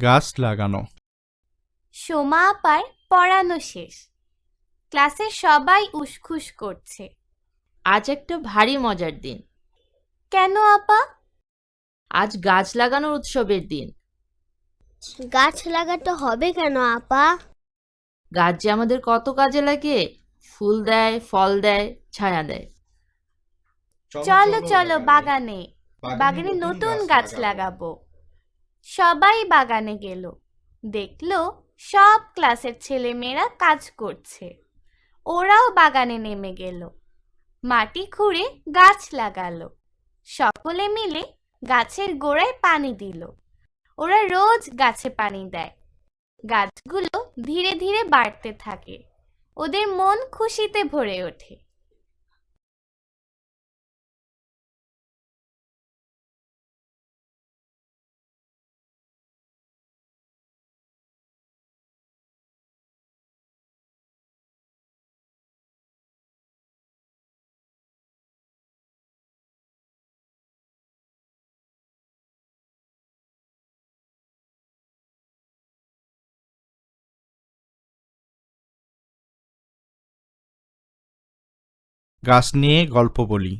গাছ লাগানো। সোমা আপার পড়ানো শেষ। ক্লাসের সবাই উসখুস করছে। আজ একটা ভারী মজার দিন। কেন আপা? আজ গাছ লাগানোর উৎসবের দিন। গাছ লাগাতে হবে কেন আপা? গাছ যে আমাদের কত কাজে লাগে ফুল দেয় ফল দেয় ছায়া দেয়। চলো চলো বাগানে। বাগানে। নতুন গাছ লাগাবো। সবাই বাগানে গেল। দেখল সব ক্লাসের ছেলেমেয়েরা কাজ করছে। ওরাও বাগানে নেমে গেল। মাটি খুঁড়ে গাছ লাগালো। সকলে মিলে গাছের গোড়ায় পানি দিল। ওরা রোজ গাছে পানি দেয়। গাছগুলো ধীরে ধীরে বাড়তে থাকে। ওদের মন খুশিতে ভরে ওঠে। গাছ নিয়ে গল্প বলি।